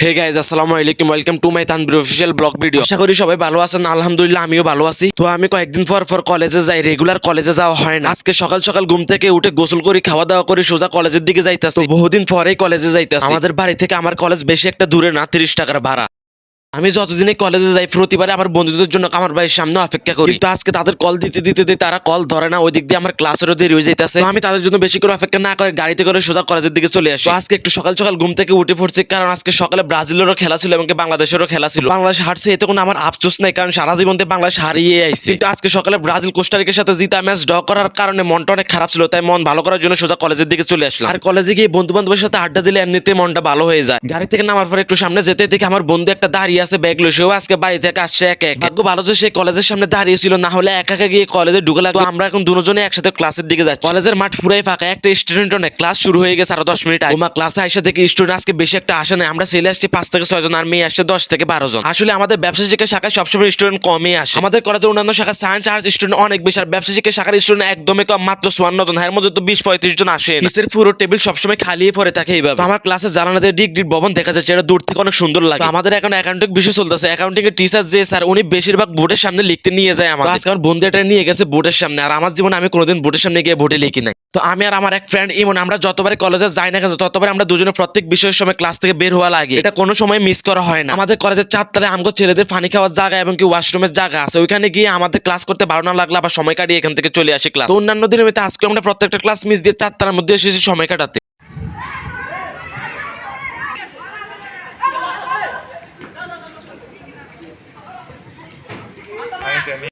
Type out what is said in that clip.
হে guys আসসালামু আলাইকুম। Welcome to my Tanvir official blog video আশা করি সবাই ভালো আছেন, আলহামদুলিল্লাহ আমিও ভালো আছি। তো আমি কয়েকদিন পর পর কলেজে যাই রেগুলার কলেজে যাওয়া হয় না। আজকে সকাল সকাল ঘুম থেকে উঠে গোসল করি, খাওয়া দাওয়া করে সোজা কলেজের দিকে যাইতেছি। বহুদিন পরেই কলেজে যাইতেছি। আমাদের বাড়ি থেকে আমার কলেজ বেশি একটা দূরে না, তিরিশ টাকার ভাড়া। আমি যতদিনে কলেজে যাই প্রতিবারে আমার বন্ধুদের জন্য আমার ভাইয়ের সামনে অপেক্ষা করি। কিন্তু আজকে তাদের কল দিতে দিতে দিতে তারা কল ধরে না ওই দিক দিয়ে আমার ক্লাসেরও দেরি হয়ে যাইতেছে। আমি তাদের জন্য বেশি করে অপেক্ষা না করে গাড়িতে করে সোজা কলেজের দিকে চলে আসি। আজকে একটু সকাল সকাল ঘুম থেকে উঠে পড়ছি কারণ আজকে সকালে ব্রাজিলেরও খেলা ছিল এবং বাংলাদেশেরও খেলা ছিল। বাংলাদেশ হারছে এতে কোনো আমার আফসোস নাই কারণ সারা জীবন দিয়ে বাংলাদেশ হারিয়ে আইছে। কিন্তু আজকে সকালে ব্রাজিল কোস্টারিকের সাথে জিতা ম্যাচ ড্র করার কারণে মনটা অনেক খারাপ ছিল তাই মন ভালো করার জন্য সোজা কলেজের দিকে চলে আসলাম। আর কলেজে গিয়ে বন্ধু বান্ধবের সাথে আড্ডা দিলে এমনিতে মনটা ভালো হয়ে যায়। গাড়ি থেকে নামার পরে একটু সামনে যেতে দেখে আমার বন্ধু একটা দাঁড়িয়ে আছে ব্যাগ লয়ে সেও আজকে বাড়ি থেকে আসছে এক এক। ভাগ্য ভালো যে সে কলেজের সামনে দাঁড়িয়ে ছিল, না হলে একা একা গিয়ে কলেজে ঢুকে লাগতো আমরা এখন দুজনে একসাথে ক্লাসের দিকে যাচ্ছি। কলেজের মাঠ পুরাই ফাঁকা। একটা স্টুডেন্ট অনেক। ক্লাস শুরু হয়ে গেছে আরও দশ মিনিট আগে। ক্লাসে এসে দেখি স্টুডেন্ট আজকে বেশি একটা আসে না আমরা ছেলে আসছি পাঁচ থেকে ছয় জন, আর মেয়ে আসছে দশ থেকে বারো জন। আসলে আমাদের ব্যবসা শিক্ষা শাখায় সবসময় স্টুডেন্ট কমই আসে। আমাদের কলেজের অন্যান্য শাখা সায়েন্স আর্টস স্টুডেন্ট অনেক বেশি। আর ব্যবসা শিক্ষা শাখার স্টুডেন্ট একদমই কম, মাত্র চুয়ান্ন জন। এর মধ্যে তো বিশ পঁয়ত্রিশ জন আসে নিচের পুরো টেবিল সবসময় খালি পড়ে থাকে এইভাবে। আমার ক্লাসে জানালাতে ডিগ্রি ভবন দেখা যাচ্ছে। এটা দূর থেকে অনেক সুন্দর লাগে। আমাদের এখন অ্যাকাউন্টিং বিষয় চলতেছে। অ্যাকাউন্টিং এর টিচার যে স্যার উনি বেশিরভাগ বোর্ডের সামনে লিখতে নিয়ে যায় আমার আজকে আমার বন্ধু এটা নিয়ে গেছে বোর্ডের সামনে। আর আমার জীবনে আমি কোনোদিন বোর্ডের সামনে গিয়ে ভোটে লিখি নাই। তো আমি আর আমার এক ফ্রেন্ড ইমন, আমরা যতবার কলেজে যাই না কেন ততবার আমরা দুজনে প্রত্যেক বিষয়ের সময় ক্লাস থেকে বের হওয়া লাগে। এটা কোনো সময় মিস করা হয় না। আমাদের কলেজের চারতলায় আমগো ছেলেদের পানি খাওয়ার জায়গা এবং কি ওয়াশরুমের জায়গা আছে। ওইখানে গিয়ে আমাদের ক্লাস করতে ভালো না লাগলে আবার সময় কাটিয়ে এখান থেকে চলে আসি ক্লাস অন্যান্য মধ্যে আজকে আমরা প্রত্যেকটা ক্লাস মিস দিয়ে চারতলার মধ্যে এসেছি সময় কাটাতে। Yeah, me.